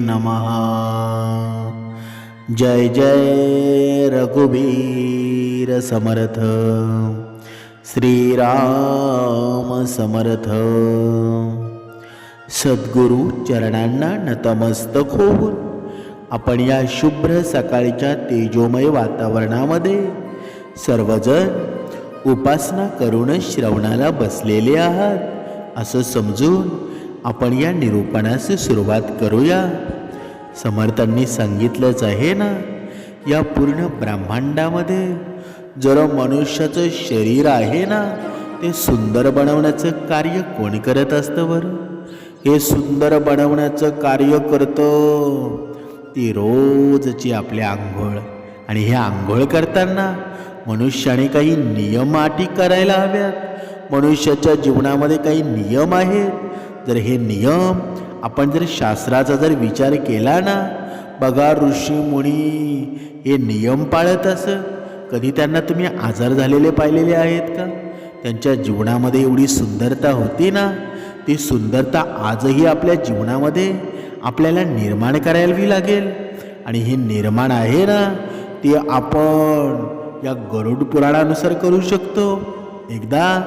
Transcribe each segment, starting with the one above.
नमः। जय जय रघुवीर समर्थ। श्रीराम समर्थ। सद्गुरु चरणांना नतमस्तक होऊन आपण या शुभ्र सकाळच्या तेजोमय वातावरणामध्ये सर्वजण उपासना करून श्रवणाला बसलेले आहात असं समजून आपण या निरूपणास सुरुवात करूया. समर्थांनी सांगितलंच आहे ना या पूर्ण ब्रह्मांडामध्ये जर मनुष्याचं शरीर आहे ना ते सुंदर बनवण्याचं कार्य कोण करत असतं बरं? हे सुंदर बनवण्याचं कार्य करतं ती रोजची आपली आंघोळ. आणि हे आंघोळ करताना मनुष्याने काही नियम अटी करायला हव्यात. मनुष्याच्या जीवनामध्ये काही नियम आहेत. जर हे नियम आपण जर शास्त्राचा जर विचार केला ना बघा ऋषी मुनी हे नियम पाळत असत कधी त्यांना तुम्ही आजार झालेले पाहिलेले आहेत का? त्यांच्या जीवनामध्ये एवढी सुंदरता होती ना ती सुंदरता आजही आपल्या जीवनामध्ये आपल्याला निर्माण करायला लागेल. आणि हे निर्माण आहे ना ते आपण या गरुड पुराणानुसार करू शकतो. एकदा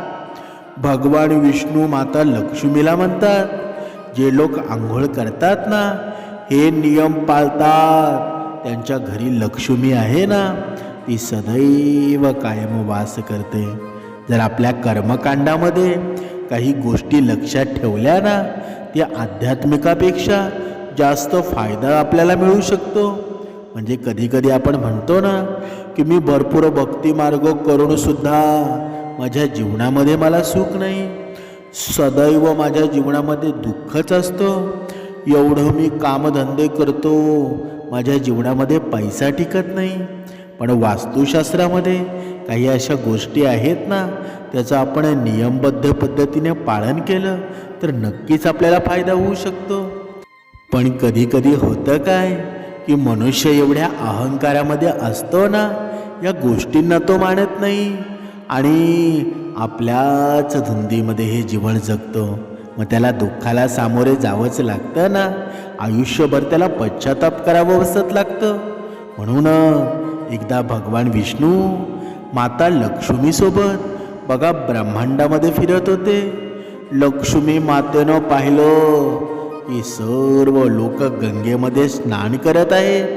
भगवान विष्णू माता लक्ष्मीला म्हणतात. जे लोक आंघोळ करतात ना हे नियम पाळतात. त्यांच्या घरी लक्ष्मी आहे ना ती सदैव कायम वास करते. जर आपल्या कर्मकांडामध्ये काही गोष्टी लक्षात ठेवल्या ना त्या आध्यात्मिकापेक्षा जास्त फायदा आपल्याला मिळू शकतो. म्हणजे कधीकधी आपण म्हणतो ना की मी भरपूर भक्तिमार्ग करूनसुद्धा माझ्या जीवनामध्ये मला सुख नाही. सदैव माझ्या जीवनामध्ये दुःखच असतं. एवढं मी कामधंदे करतो. माझ्या जीवनामध्ये पैसा टिकत नाही. पण वास्तुशास्त्रामध्ये काही अशा गोष्टी आहेत ना त्याचं आपण नियमबद्ध पद्धतीने पालन केलं तर नक्कीच आपल्याला फायदा होऊ शकतो. पण कधीकधी होतं काय की मनुष्य एवढ्या अहंकारामध्ये असतो ना या गोष्टींना तो मानत नाही. आणि आपल्याच धुंदीमध्ये हे जीवन जगतं. मग त्याला दुःखाला सामोरे जावंच लागतं ना? आयुष्यभर त्याला पश्चाताप करावं बसत लागतं. म्हणून एकदा भगवान विष्णू माता लक्ष्मीसोबत बघा ब्रह्मांडामध्ये फिरत होते. लक्ष्मी मातेनं पाहिलं की सर्व लोक गंगेमध्ये स्नान करत आहेत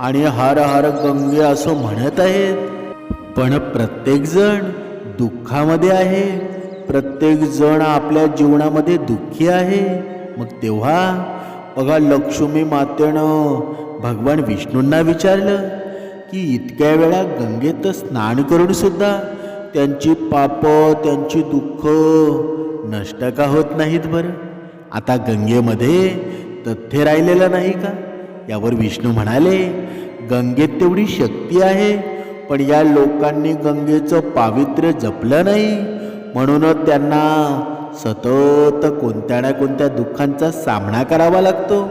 आणि हर हर गंगे असं म्हणत आहेत. पण प्रत्येकजण दुःखामध्ये आहे. प्रत्येकजण आपल्या जीवनामध्ये दुःखी आहे. मग तेव्हा बघा लक्ष्मी मातेनं भगवान विष्णूंना विचारलं की इतक्या वेळा गंगेत स्नान करून सुद्धा त्यांची पापं त्यांची दुःख नष्ट का होत नाहीत बरं? आता गंगेमध्ये तथ्य राहिलेलं नाही का? यावर विष्णू म्हणाले गंगेत तेवढी शक्ती आहे पण या लोकांनी गंगेचं पावित्र्य जपलं नाही. म्हणूनच त्यांना सतत कोणत्या ना कोणत्या दुःखांचा सामना करावा लागतो.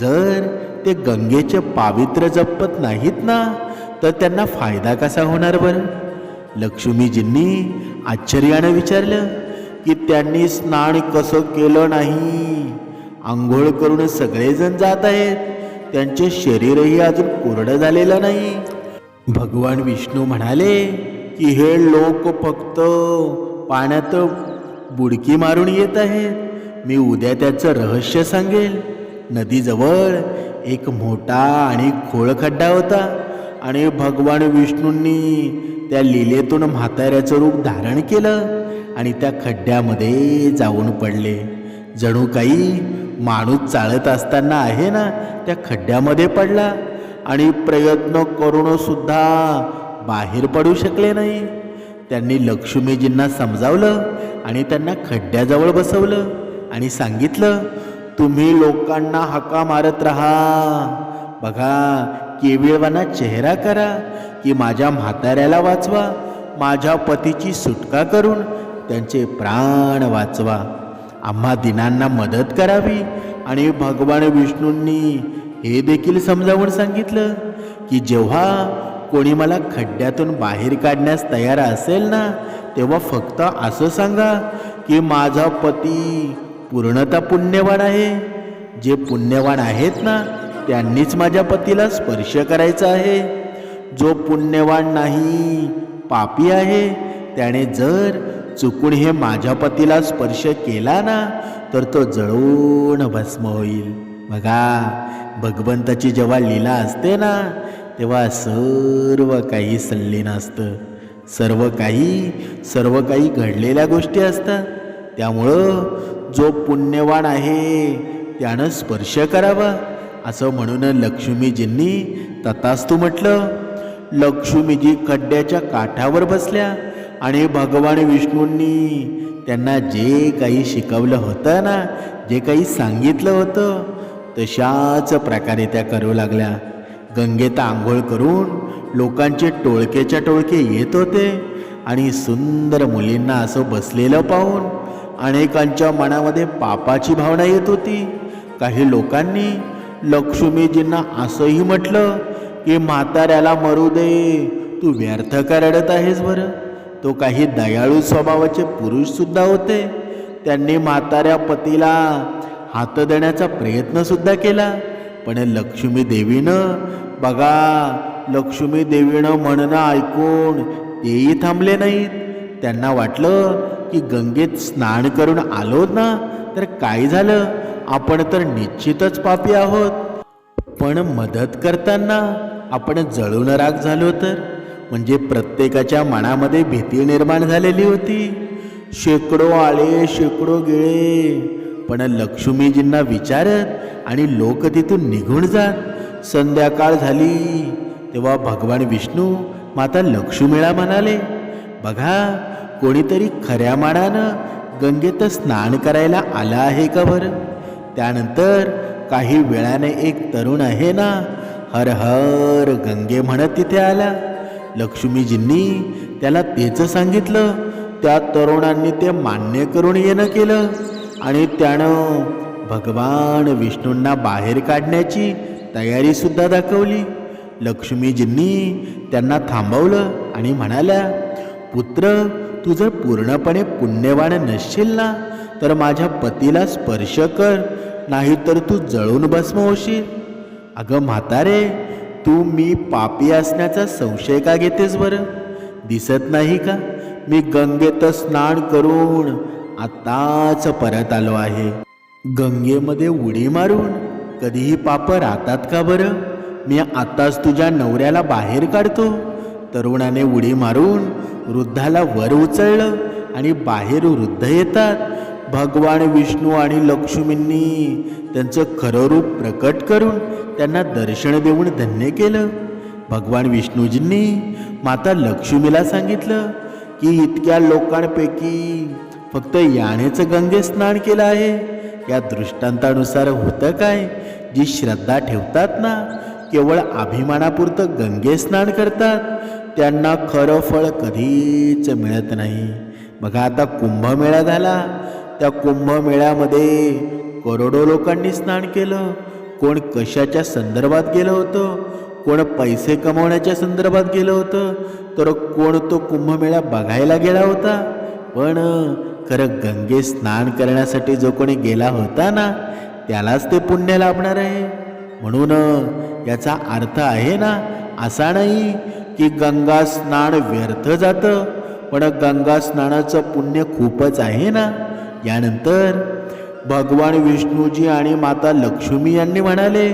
जर ते गंगेचे पावित्र्य जपत नाहीत ना तर त्यांना फायदा कसा होणार बरं? लक्ष्मीजींनी आश्चर्यानं विचारलं की त्यांनी स्नान कसं केलं नाही? आंघोळ करून सगळेजण जात आहेत. त्यांचे शरीरही अजून कोरडं झालेलं नाही. भगवान विष्णू म्हणाले की हे लोक फक्त पाण्यात बुडकी मारून येत आहेत. मी उद्या त्याचं रहस्य सांगेल. नदीजवळ एक मोठा आणि खोळ खड्डा होता आणि भगवान विष्णूंनी त्या लिलेतून म्हाताऱ्याचं रूप धारण केलं आणि त्या खड्ड्यामध्ये जाऊन पडले. जणू काही माणूस चालत असताना आहे ना त्या खड्ड्यामध्ये पडला. आणि प्रयत्न करूनसुद्धा बाहेर पडू शकले नाही. त्यांनी लक्ष्मीजींना समजावलं आणि त्यांना खड्ड्याजवळ बसवलं आणि सांगितलं तुम्ही लोकांना हका मारत राहा. बघा केविळवाना चेहरा करा की माझ्या म्हाताऱ्याला वाचवा माझ्या पतीची सुटका करून त्यांचे प्राण वाचवा. आम्हा दिनांना मदत करावी आणि भगवान विष्णूंनी हे देखील समजावून सांगितलं की जेव्हा कोणी मला खड्ड्यातून बाहेर काढण्यास तयार असेल ना तेव्हा फक्त असं सांगा की माझा पती पूर्णतः पुण्यवान आहे. जे पुण्यवान आहेत ना त्यांनीच माझ्या पतीला स्पर्श करायचा आहे. जो पुण्यवान नाही पापी आहे त्याने जर चुकून हे माझ्या पतीला स्पर्श केला ना तर तो जळून भस्म होईल. बघा भगवंताची जेव्हा लीला असते ना तेव्हा सर्व काही सल्लीन असतं. सर्व काही सर्व काही घडलेल्या गोष्टी असतात. त्यामुळं जो पुण्यवान आहे त्यानं स्पर्श करावा. असं म्हणून लक्ष्मीजींनी तथास्तू म्हटलं लक्ष्मीजी खड्ड्याच्या काठावर बसल्या आणि भगवान विष्णूंनी त्यांना जे काही शिकवलं होतं ना जे काही सांगितलं होतं तशाच प्रकारे त्या करू लागल्या. गंगेत आंघोळ करून लोकांचे टोळकेच्या टोळके येत होते आणि सुंदर मुलींना असं बसलेलं पाहून अनेकांच्या मनामध्ये पापाची भावना येत होती. काही लोकांनी लक्ष्मीजींना असंही म्हटलं की म्हाताऱ्याला मरू दे तू व्यर्थ का रडत आहेस बरं? तो काही दयाळू स्वभावाचे पुरुषसुद्धा होते. त्यांनी म्हाताऱ्या पतीला हात देण्याचा प्रयत्न सुद्धा केला. पण लक्ष्मी देवीनं बघा लक्ष्मी देवीनं म्हणणं ऐकून तेही थांबले नाहीत. त्यांना वाटलं की गंगेत स्नान करून आलो ना तर काय झालं? आपण तर निश्चितच पापी आहोत. पण मदत करताना आपण जळून राग झालो तर? म्हणजे प्रत्येकाच्या मनामध्ये भीती निर्माण झालेली होती. शेकडो आळे शेकडो गिळे पण लक्ष्मीजींना विचारत आणि लोक तिथून निघून जात. संध्याकाळ झाली तेव्हा भगवान विष्णू माता लक्ष्मीला म्हणाले बघा कोणीतरी खऱ्या मानानं गंगेत स्नान करायला आला आहे का बरं? त्यानंतर काही वेळाने एक तरुण आहे ना हर हर गंगे म्हणत तिथे आला. लक्ष्मीजींनी त्याला तेच सांगितलं. त्या तरुणांनी ते मान्य करून येणं केलं. आणि त्यानं भगवान विष्णूंना बाहेर काढण्याची तयारीसुद्धा दाखवली. लक्ष्मीजींनी त्यांना थांबवलं आणि म्हणाल्या पुत्र तू जर पूर्णपणे पुण्यवान नसशील ना? तर माझ्या पतीला स्पर्श कर नाहीतर तू जळून भस्म होशील अगं म्हातारे तू मी पापी असण्याचा संशय का घेतेस बरं? दिसत नाही का? मी गंगेत स्नान करून आताच परत आलो आहे. गंगेमध्ये उडी मारून कधीही पाप राहतात का बरं? मी आताच तुझ्या नवऱ्याला बाहेर काढतो. तरुणाने उडी मारून वृद्धाला वर उचललं आणि बाहेर वृद्ध येतात. भगवान विष्णू आणि लक्ष्मींनी त्यांचं खरं रूप प्रकट करून त्यांना दर्शन देऊन धन्य केलं. भगवान विष्णूजींनी माता लक्ष्मीला सांगितलं की इतक्या लोकांपैकी फक्त यानेच गंगे स्नान केलं आहे. या दृष्टांतानुसार होतं काय? जी श्रद्धा ठेवतात ना केवळ अभिमानापुरतं गंगे स्नान करतात त्यांना खरं फळ कधीच मिळत नाही. बघा आता कुंभमेळा झाला. त्या कुंभमेळ्यामध्ये करोडो लोकांनी स्नान केलं. कोण कशाच्या संदर्भात गेलं होतं? कोण पैसे कमवण्याच्या संदर्भात गेलं होतं? तर कोण तो कुंभमेळा बघायला गेला होता? पण खरं गंगे स्नान करण्यासाठी जो कोणी गेला होता ना त्यालाच ते पुण्य लाभणार आहे. म्हणून याचा अर्थ आहे ना असा नाही की गंगा स्नान व्यर्थ जातं पण गंगा स्नानाचं पुण्य खूपच आहे ना. यानंतर भगवान विष्णूजी आणि माता लक्ष्मी यांनी म्हणाले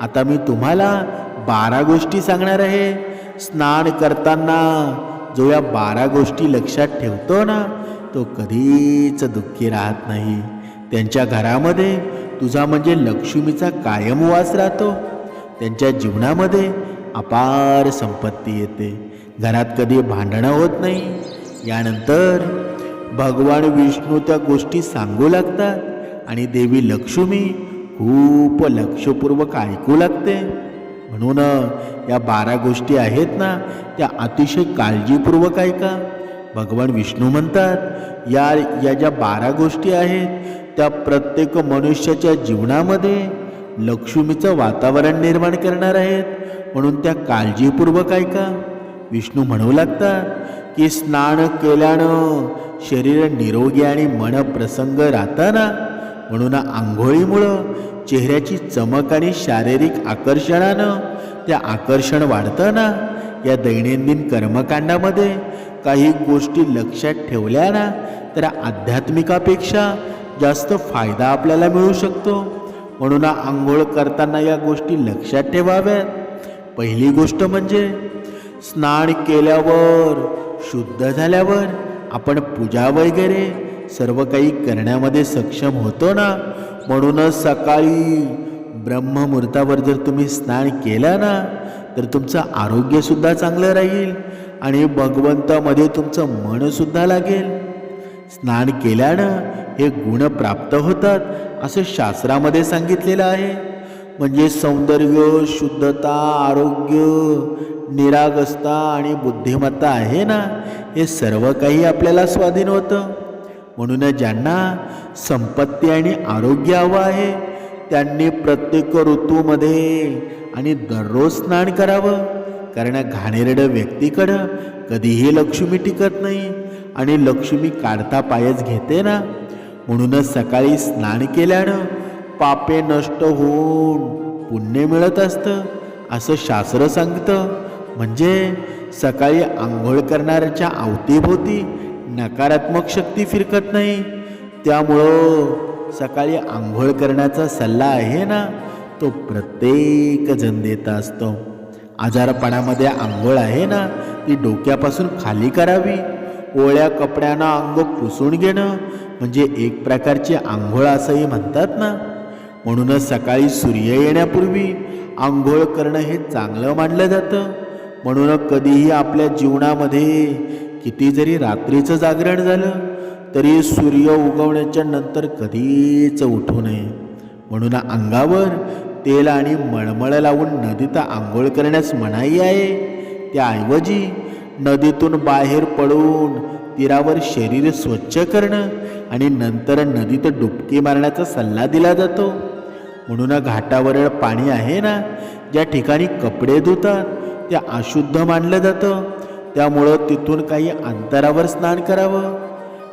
आता मी तुम्हाला बारा गोष्टी सांगणार आहे. स्नान करताना जो या बारा गोष्टी लक्षात ठेवतो ना तो कधीच दुःखी राहत नाही. त्यांच्या घरामध्ये तुझा म्हणजे लक्ष्मीचा कायम वास राहतो. त्यांच्या जीवनामध्ये अपार संपत्ती येते. घरात कधी भांडणं होत नाही. यानंतर भगवान विष्णू त्या गोष्टी सांगू लागतात आणि देवी लक्ष्मी खूप लक्षपूर्वक ऐकू लागते. म्हणून या बारा गोष्टी आहेत ना त्या अतिशय काळजीपूर्वक ऐका. भगवान विष्णू म्हणतात या या ज्या बारा गोष्टी आहेत त्या प्रत्येक मनुष्याच्या जीवनामध्ये लक्ष्मीचं वातावरण निर्माण करणार आहेत. म्हणून त्या काळजीपूर्वक ऐका. विष्णू म्हणू लागतात की स्नान केल्यानं शरीर निरोगी आणि मन प्रसंग राहताना म्हणून आंघोळीमुळं चेहऱ्याची चमक आणि शारीरिक आकर्षणानं त्या आकर्षण वाढतं ना या दैनंदिन कर्मकांडामध्ये काही गोष्टी लक्षात ठेवल्या ना तर आध्यात्मिकापेक्षा जास्त फायदा आपल्याला मिळू शकतो. म्हणून आंघोळ करताना या गोष्टी लक्षात ठेवाव्यात. पहिली गोष्ट म्हणजे स्नान केल्यावर शुद्ध झाल्यावर आपण पूजा वगैरे सर्व काही करण्यामध्ये सक्षम होतो ना? म्हणूनच सकाळी ब्रह्ममुहूर्तावर जर तुम्ही स्नान केलं ना तर तुमचं आरोग्यसुद्धा चांगलं राहील आणि भगवंतामध्ये तुमचं मनसुद्धा लागेल. स्नान केल्यानं हे गुण प्राप्त होतात असं शास्त्रामध्ये सांगितलेलं आहे. म्हणजे सौंदर्य शुद्धता आरोग्य निरागसता आणि बुद्धिमत्ता आहे ना हे सर्व काही आपल्याला स्वाधीन होतं. म्हणून ज्यांना संपत्ती आणि आरोग्य हवं आहे त्यांनी प्रत्येक ऋतूमध्ये आणि दररोज स्नान करावं. कारण घाणेरडं व्यक्तीकडं कधीही लक्ष्मी टिकत नाही आणि लक्ष्मी काढता पायच घेते ना. म्हणूनच सकाळी स्नान केल्यानं पापे नष्ट होऊन पुण्य मिळत असतं असं शास्त्र सांगतं. म्हणजे सकाळी आंघोळ करणाऱ्याच्या अवतीभोवती नकारात्मक शक्ती फिरकत नाही. त्यामुळं सकाळी आंघोळ करण्याचा सल्ला आहे ना तो प्रत्येक जण देत असतो. आजारपणामध्ये आंघोळ आहे ना ती डोक्यापासून खाली करावी. ओळ्या कपड्यांना अंग पुसून घेणं म्हणजे एक प्रकारची आंघोळ असंही म्हणतात ना. म्हणूनच सकाळी सूर्य येण्यापूर्वी आंघोळ करणं हे चांगलं मानलं जातं. म्हणून कधीही आपल्या जीवनामध्ये किती जरी रात्रीचं जागरण झालं तरी सूर्य उगवण्याच्या नंतर कधीच उठू नये. म्हणून अंगावर तेल आणि मळमळ लावून नदीत आंघोळ करण्यास मनाई आहे. त्याऐवजी नदीतून बाहेर पडून तीरावर शरीर स्वच्छ करणं आणि नंतर नदीत डुबकी मारण्याचा सल्ला दिला जातो. म्हणून घाटावर पाणी आहे ना ज्या ठिकाणी कपडे धुतात ते अशुद्ध मानलं जातं. त्यामुळं तिथून काही अंतरावर स्नान करावं.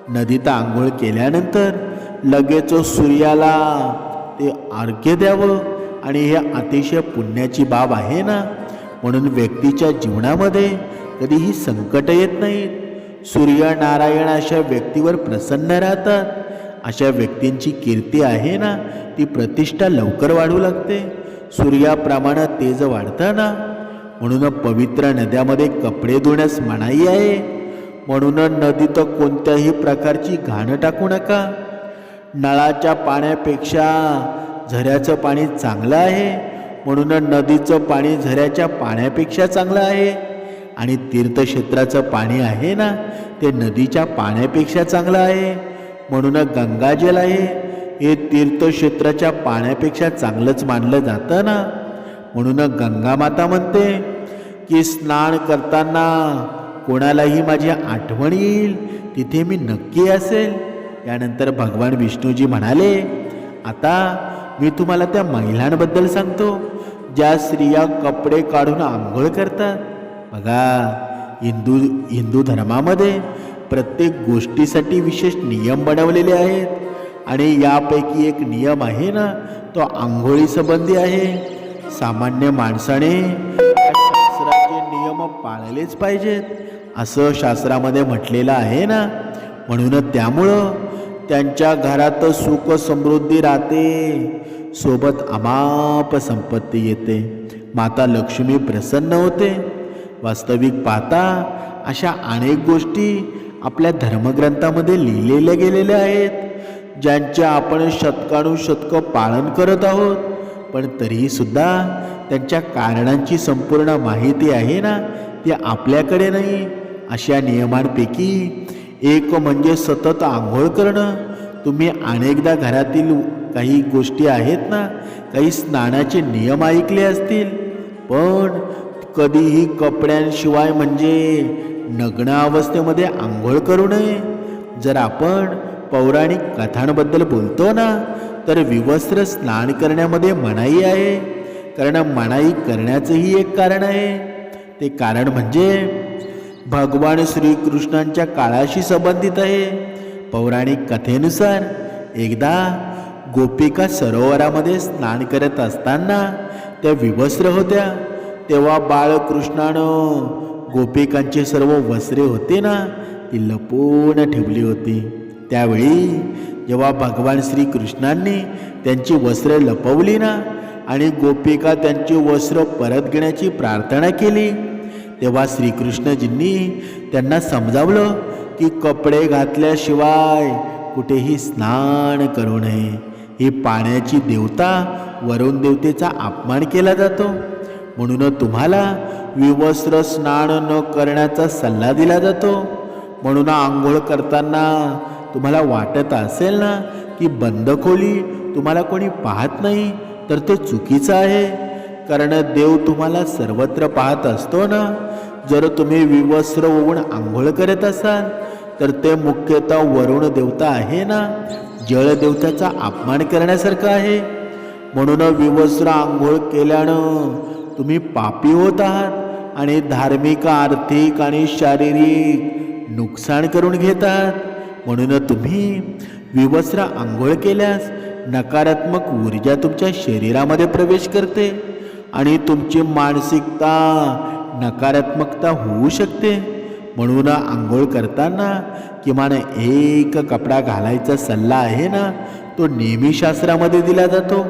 नदीत आंघोळ केल्यानंतर लगेच सूर्याला ते अर्घ्य द्यावं. आणि हे अतिशय पुण्याची बाब आहे ना? म्हणून व्यक्तीच्या जीवनामध्ये कधीही संकट येत नाहीत. सूर्यनारायण अशा व्यक्तीवर प्रसन्न राहतात. अशा व्यक्तींची कीर्ती आहे ना? ती प्रतिष्ठा लवकर वाढू लागते. सूर्याप्रमाणे तेज वाढतं ना म्हणून पवित्र नद्यामध्ये कपडे धुण्यास मनाई आहे. म्हणून नदीत कोणत्याही प्रकारची घाण टाकू नका. नळाच्या पाण्यापेक्षा झऱ्याचं पाणी चांगलं आहे. म्हणून नदीचं पाणी झऱ्याच्या पाण्यापेक्षा चांगलं आहे. आणि तीर्थक्षेत्राचं पाणी आहे ना ते नदीच्या पाण्यापेक्षा चांगलं आहे. म्हणून गंगाजल आहे. हे तीर्थक्षेत्राच्या पाण्यापेक्षा चांगलंच मानलं जातं ना. म्हणून गंगामाता म्हणते की स्नान करताना कोणालाही माझी आठवण येईल तिथे मी नक्की असेल. यानंतर भगवान विष्णूजी म्हणाले आता मी तुम्हाला त्या महिलांबद्दल सांगतो ज्या स्त्रिया कपडे काढून आंघोळ करतात. बघा हिंदू हिंदू धर्मामध्ये प्रत्येक गोष्टीसाठी विशेष नियम बनवलेले आहेत. आणि यापैकी एक नियम आहे ना तो आंघोळीसंबंधी आहे. सामान्य माणसाने पाळलेच पाहिजेत. असं शास्त्रामध्ये म्हटलेलं आहे ना? म्हणून त्यामुळं त्यांच्या घरात सुख समृद्धी राहते. सोबत अमाप संपत्ती येते. माता लक्ष्मी प्रसन्न होते. वास्तविक पाहता अशा अनेक गोष्टी आपल्या धर्मग्रंथामध्ये लिहिलेल्या गेलेल्या आहेत. ज्यांचे आपण शतकानुशतकं पालन करत आहोत. पण तरीहीसुद्धा त्यांच्या कारणांची संपूर्ण माहिती आहे ना? ते आपल्याकडे नाही. अशा नियमांपैकी एक म्हणजे सतत आंघोळ करणं. तुम्ही अनेकदा घरातील काही गोष्टी आहेत ना काही स्नानाचे नियम ऐकले असतील. पण कधीही कपड्यांशिवाय म्हणजे नग्न अवस्थेमध्ये आंघोळ करू नये. जर आपण पौराणिक कथांबद्दल बोलतो ना तर विवस्त्र स्नान करण्यामध्ये मनाई आहे. कारण मनाई करण्याचंही एक कारण आहे. ते कारण म्हणजे भगवान श्रीकृष्णांच्या काळाशी संबंधित आहे. पौराणिक कथेनुसार एकदा गोपिका सरोवरामध्ये स्नान करत असताना त्या विवस्त्र होत्या. तेव्हा बाळकृष्णानं गोपिकांची सर्व वस्त्रे होते ना ती लपून ठेवली होती. त्यावेळी जेव्हा भगवान श्रीकृष्णांनी त्यांची वस्त्र लपवली ना आणि गोपिका त्यांची वस्त्र परत घेण्याची प्रार्थना केली तेव्हा श्रीकृष्णजींनी त्यांना समजावलं की कपडे घातल्याशिवाय कुठेही स्नान करू नये. ही पाण्याची देवता वरुण देवतेचा अपमान केला जातो. म्हणून तुम्हाला विवस्त्र स्नान न करण्याचा सल्ला दिला जातो. म्हणून आंघोळ करताना तुम्हाला वाटत असेल ना की बंद खोली तुम्हाला कोणी पाहत नाही तर ते चुकीचं आहे. कारण देव तुम्हाला सर्वत्र पाहत असतो ना? जर तुम्ही विवस्त्र होऊन आंघोळ करत असाल तर ते मुख्यतः वरुण देवता आहे ना? जळदेवताचा अपमान करण्यासारखं आहे. म्हणून विवस्त्र आंघोळ केल्यानं तुम्ही पापी होत आहात आणि धार्मिक आर्थिक आणि शारीरिक नुकसान करून घेतात म्हणून तुम्ही विवस्त्र आंघोळ केल्यास नकारात्मक ऊर्जा तुमच्या शरीरामध्ये प्रवेश करते. आणि तुमची मानसिकता नकारात्मकता होऊ शकते. म्हणून आंघोळ करताना किमान एक कपडा घालायचा सल्ला आहे ना तो नेहमी शास्त्रामध्ये दिला जातो.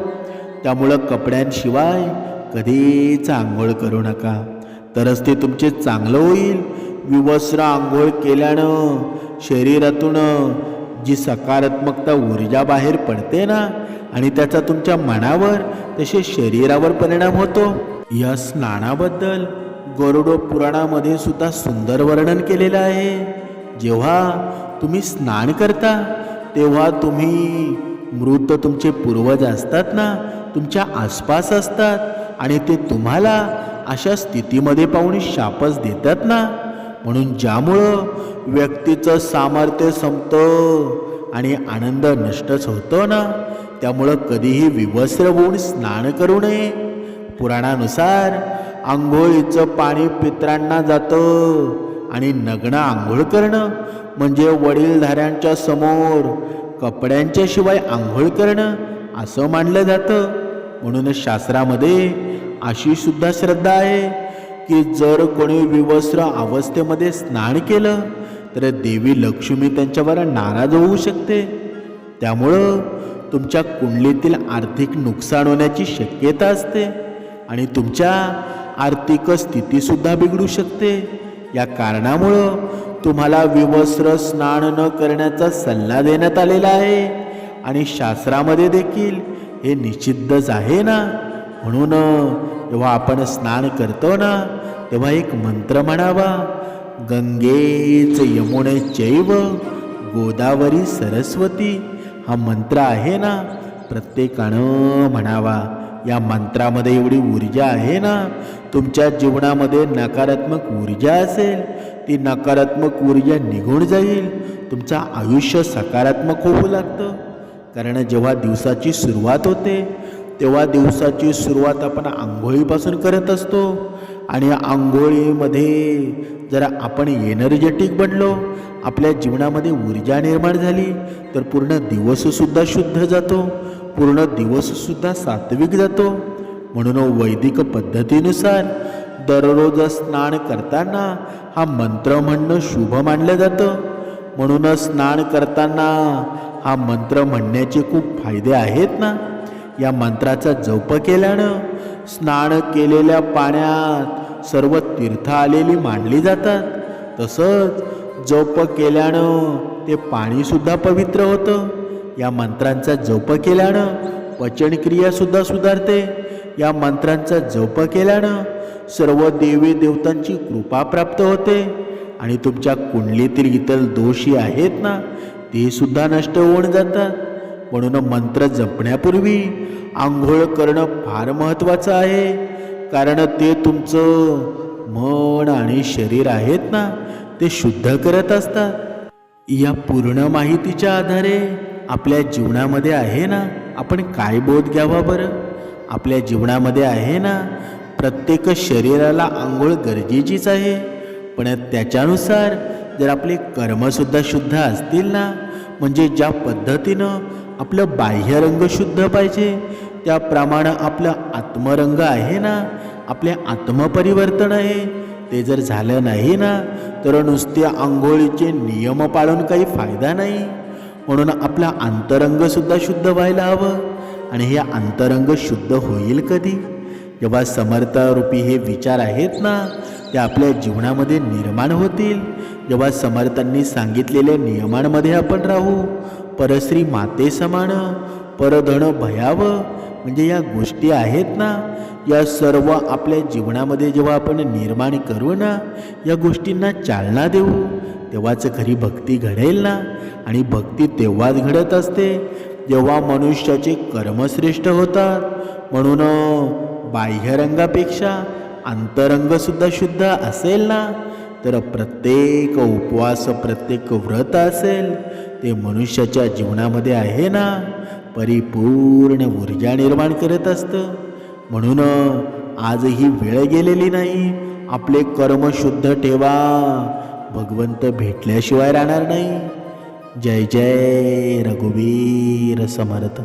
त्यामुळं कपड्यांशिवाय कधीच आंघोळ करू नका. तरच ते तुमचे चांगलं होईल. विवस्त्र आंघोळ केल्यानं शरीरातून जी सकारात्मकता ऊर्जा बाहेर पडते ना आणि त्याचा तुमच्या मनावर तसे शरीरावर परिणाम होतो. या स्नानाबद्दल गरुडो पुराणामध्ये सुद्धा सुंदर वर्णन केलेलं आहे. जेव्हा तुम्ही स्नान करता तेव्हा तुम्ही मृत तुमचे पूर्वज असतात ना तुमच्या आसपास असतात आणि ते तुम्हाला अशा स्थितीमध्ये पाहून शापच देतात ना. म्हणून ज्यामुळं व्यक्तीचं सामर्थ्य संपतं आणि आनंद नष्टच होतो ना त्यामुळं कधीही विवस्त्र होऊन स्नान करू नये. पुराणानुसार आंघोळीचं पाणी पित्रांना जातं आणि नग्न आंघोळ करणं म्हणजे वडीलधाऱ्यांच्या समोर कपड्यांच्या शिवाय आंघोळ करणं असं मानलं जातं. म्हणून शास्त्रामध्ये अशी सुद्धा श्रद्धा आहे की जर कोणी विवस्त्र अवस्थेमध्ये स्नान केलं तर देवी लक्ष्मी त्यांच्यावर नाराज होऊ शकते. त्यामुळं तुमच्या कुंडलीतील आर्थिक नुकसान होण्याची शक्यता असते आणि तुमच्या आर्थिक स्थितीसुद्धा बिघडू शकते. या कारणामुळं तुम्हाला विवस्त्र स्नान न करण्याचा सल्ला देण्यात आलेला आहे आणि शास्त्रामध्ये देखील हे निषिद्धच आहे ना? म्हणून जेव्हा आपण स्नान करतो ना तेव्हा एक मंत्र म्हणावा गंगेच यमुने चैव गोदावरी सरस्वती हा मंत्र आहे ना? प्रत्येकानं म्हणावा. या मंत्रामध्ये एवढी ऊर्जा आहे ना? तुमच्या जीवनामध्ये नकारात्मक ऊर्जा असेल. ती नकारात्मक ऊर्जा निघून जाईल. तुमचं आयुष्य सकारात्मक होऊ लागतं. कारण जेव्हा दिवसाची सुरुवात होते तेव्हा दिवसाची सुरुवात आपण आंघोळीपासून करत असतो. आणि आंघोळीमध्ये जर आपण एनर्जेटिक बनलो. आपल्या जीवनामध्ये ऊर्जा निर्माण झाली तर पूर्ण दिवससुद्धा शुद्ध जातो. पूर्ण दिवससुद्धा सात्विक जातो. म्हणून वैदिक पद्धतीनुसार दररोज स्नान करताना हा मंत्र म्हणणं शुभ मानलं जातं. म्हणून स्नान करताना हा मंत्र म्हणण्याचे खूप फायदे आहेत ना? या मंत्राचा जप केल्यानं स्नान केलेल्या पाण्यात सर्व तीर्थ आलेली मांडली जातात. तसंच जप केल्यानं ते पाणीसुद्धा पवित्र होतं. या मंत्रांचा जप केल्यानं पचनक्रियासुद्धा सुधारते. या मंत्रांचा जप केल्यानं सर्व देवी देवतांची कृपा प्राप्त होते. आणि तुमच्या कुंडलीतील इतर दोषी आहेत ना ते सुद्धा नष्ट होऊन जातात. म्हणून मंत्र जपण्यापूर्वी आंघोळ करणं फार महत्त्वाचं आहे. कारण ते तुमचं मन आणि शरीर आहेत ना ते शुद्ध करत असतात. या पूर्ण माहितीच्या आधारे आपल्या जीवनामध्ये आहे ना आपण काय बोध घ्यावा बरं? आपल्या जीवनामध्ये आहे ना प्रत्येक शरीराला आंघोळ गरजेचीच आहे. पण त्याच्यानुसार जर आपले कर्मसुद्धा शुद्ध असतील ना म्हणजे ज्या पद्धतीनं आपलं बाह्यरंग शुद्ध पाहिजे. त्याप्रमाणे आपलं आत्मरंग आहे ना आपले आत्मपरिवर्तन आहे. ते जर झालं नाही ना तर नुसत्या आंघोळीचे नियम पाळून काही फायदा नाही. म्हणून आपला अंतरंगसुद्धा शुद्ध व्हायला हवं. आणि हे अंतरंग शुद्ध होईल कधी? जेव्हा समर्थरूपी हे विचार आहेत ना ते आपल्या जीवनामध्ये निर्माण होतील. जेव्हा समर्थांनी सांगितलेल्या नियमांमध्ये आपण राहू परश्री माते समान परधन भयाव. म्हणजे या गोष्टी आहेत ना या सर्व आपल्या जीवनामध्ये जेव्हा आपण निर्माण करू ना या गोष्टींना चालना देऊ. तेव्हाच खरी भक्ती घडेल ना. आणि भक्ती तेव्हाच घडत असते जेव्हा मनुष्याचे कर्मश्रेष्ठ होतात. म्हणून बाह्यरंगापेक्षा अंतरंगसुद्धा शुद्ध असेल ना तर प्रत्येक उपवास प्रत्येक व्रत असेल ते मनुष्याच्या जीवनामध्ये आहे ना? परिपूर्ण ऊर्जा निर्माण करत असतं. म्हणून आजही वेळ गेलेली नाही. आपले कर्म शुद्ध ठेवा. भगवंत भेटल्याशिवाय राहणार नाही. जय जय रघुवीर समर्थ.